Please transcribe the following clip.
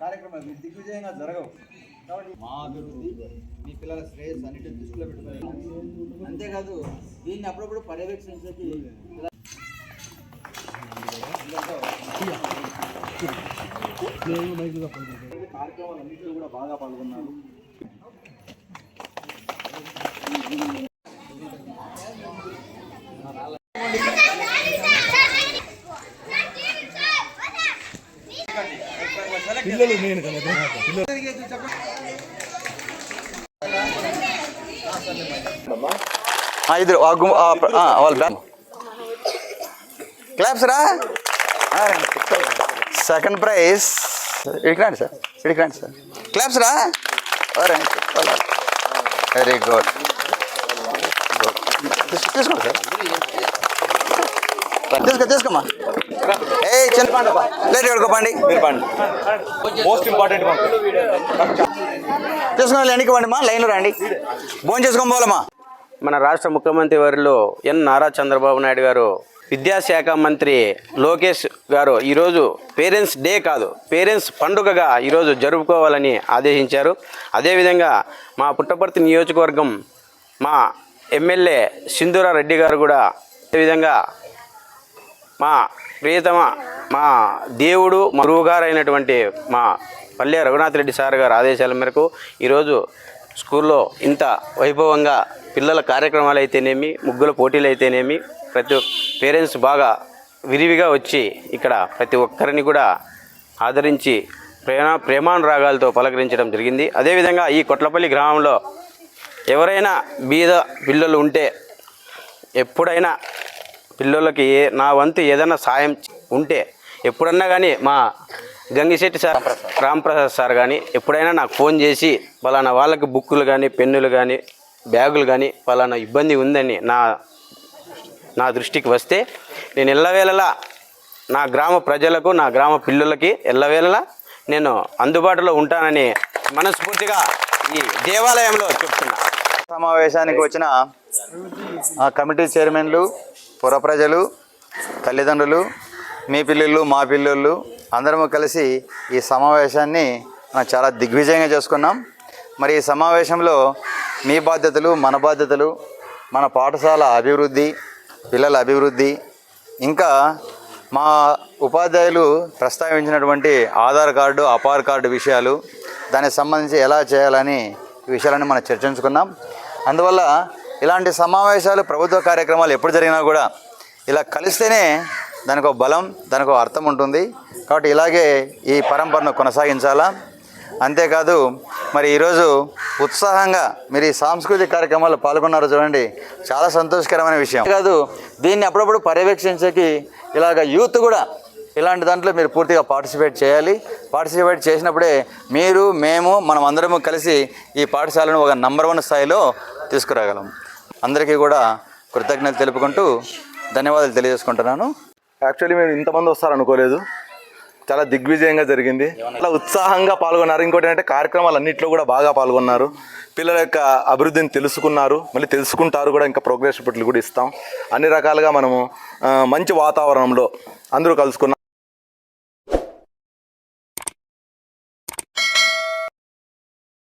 కార్యక్రమాలు దిగ్విజయంగా జరగవు కాబట్టి మా అభివృద్ధి మీ పిల్లల శ్రేయస్ అన్నిటిని దృష్టిలో పెట్టుకోవాలి అంతేకాదు దీన్ని అప్పుడప్పుడు పర్యవేక్షించేకి కార్యక్రమాలు కార్యక్రమాలన్నింటిలో కూడా బాగా పాల్గొన్నారు పిల్లలు నేను ఇద్దరు వాళ్ళ బ్యాన్ క్లాప్స్ రా. సెకండ్ ప్రైజ్ ఇక్కడికి రండి సార్ ఇక్కడికి రండి. సార్ క్లాప్స్ రా వెరీ గుడ్ తీసుకోండి సార్ తీసుకో తీసుకోమ్మా. ఏ ప్లేట్ మోస్ట్ ఇంపార్టెంట్ తీసుకుని మా లైన్లో రండి. భోజనం చేసుకొని పోవాలమ్మా. మన రాష్ట్ర ముఖ్యమంత్రి వారిలో ఎన్ నారా చంద్రబాబు నాయుడు గారు విద్యాశాఖ మంత్రి లోకేష్ గారు ఈరోజు పేరెంట్స్ డే కాదు పేరెంట్స్ పండుగగా ఈరోజు జరుపుకోవాలని ఆదేశించారు. అదేవిధంగా మా పుట్టపర్తి నియోజకవర్గం మా ఎమ్మెల్యే సింధూరా రెడ్డి గారు కూడా అదేవిధంగా మా ప్రియతమ మా దేవుడు మా గురువుగారు అయినటువంటి మా పల్లె రఘునాథ్ రెడ్డి సార్ గారు ఆదేశాల మేరకు ఈరోజు స్కూల్లో ఇంత వైభవంగా పిల్లల కార్యక్రమాలు అయితేనేమి ముగ్గుల పోటీలు అయితేనేమి ప్రతి పేరెంట్స్ బాగా విరివిగా వచ్చి ఇక్కడ ప్రతి ఒక్కరిని కూడా ఆదరించి ప్రేమ ప్రేమానురాగాలతో పలకరించడం జరిగింది. అదేవిధంగా ఈ కొట్లపల్లి గ్రామంలో ఎవరైనా బీద పిల్లలు ఉంటే ఎప్పుడైనా పిల్లలకి ఏ నా వంతు ఏదైనా సాయం ఉంటే ఎప్పుడన్నా కానీ మా గంగిశెట్టి సార్ రాంప్రసాద్ సార్ కానీ ఎప్పుడైనా నాకు ఫోన్ చేసి పలానా వాళ్ళకి బుక్కులు కానీ పెన్నులు కానీ బ్యాగులు కానీ పలానా ఇబ్బంది ఉందని నా నా దృష్టికి వస్తే నేను ఎల్లవేళలా నా గ్రామ ప్రజలకు నా గ్రామ పిల్లలకి ఎల్లవేళలా నేను అందుబాటులో ఉంటానని మనస్ఫూర్తిగా ఈ దేవాలయంలో చెప్తున్నా. సమావేశానికి వచ్చిన ఆ కమిటీ చైర్మన్లు పుర ప్రజలు తల్లిదండ్రులు మీ పిల్లలు మా పిల్లలు అందరము కలిసి ఈ సమావేశాన్ని మనం చాలా దిగ్విజయంగా చేసుకున్నాం. మరి ఈ సమావేశంలో మీ బాధ్యతలు మన బాధ్యతలు మన పాఠశాల అభివృద్ధి పిల్లల అభివృద్ధి ఇంకా మా ఉపాధ్యాయులు ప్రస్తావించినటువంటి ఆధార్ కార్డు అపార్ కార్డు విషయాలు దానికి సంబంధించి ఎలా చేయాలని ఈ విషయాలని మనం చర్చించుకున్నాం. అందువల్ల ఇలాంటి సమావేశాలు ప్రభుత్వ కార్యక్రమాలు ఎప్పుడు జరిగినా కూడా ఇలా కలిస్తేనే దానికి ఒక బలం దానికి ఒక అర్థం ఉంటుంది. కాబట్టి ఇలాగే ఈ పరంపరను కొనసాగించాలా? అంతేకాదు మరి ఈరోజు ఉత్సాహంగా మీరు ఈ సాంస్కృతిక కార్యక్రమాల్లో పాల్గొన్నారు చూడండి. చాలా సంతోషకరమైన విషయం. కాదు దీన్ని అప్పుడప్పుడు పర్యవేక్షించకి ఇలాగ యూత్ కూడా ఇలాంటి దాంట్లో మీరు పూర్తిగా పార్టిసిపేట్ చేయాలి. పార్టిసిపేట్ చేసినప్పుడే మీరు మేము మనం అందరము కలిసి ఈ పాఠశాలను ఒక నంబర్ వన్ స్థాయిలో తీసుకురాగలం. అందరికీ కూడా కృతజ్ఞతలు తెలుపుకుంటూ ధన్యవాదాలు తెలియజేసుకుంటున్నాను. యాక్చువల్లీ మేము ఇంతమంది వస్తారనుకోలేదు చాలా దిగ్విజయంగా జరిగింది. చాలా ఉత్సాహంగా పాల్గొన్నారు. ఇంకోటి ఏంటంటే కార్యక్రమాలు అన్నింటిలో కూడా బాగా పాల్గొన్నారు. పిల్లల యొక్క అభివృద్ధిని తెలుసుకున్నారు. మళ్ళీ తెలుసుకుంటారు కూడా. ఇంకా ప్రోగ్రెస్ రిపోర్ట్లు కూడా ఇస్తాం. అన్ని రకాలుగా మనము మంచి వాతావరణంలో అందరూ కలుసుకున్నాం.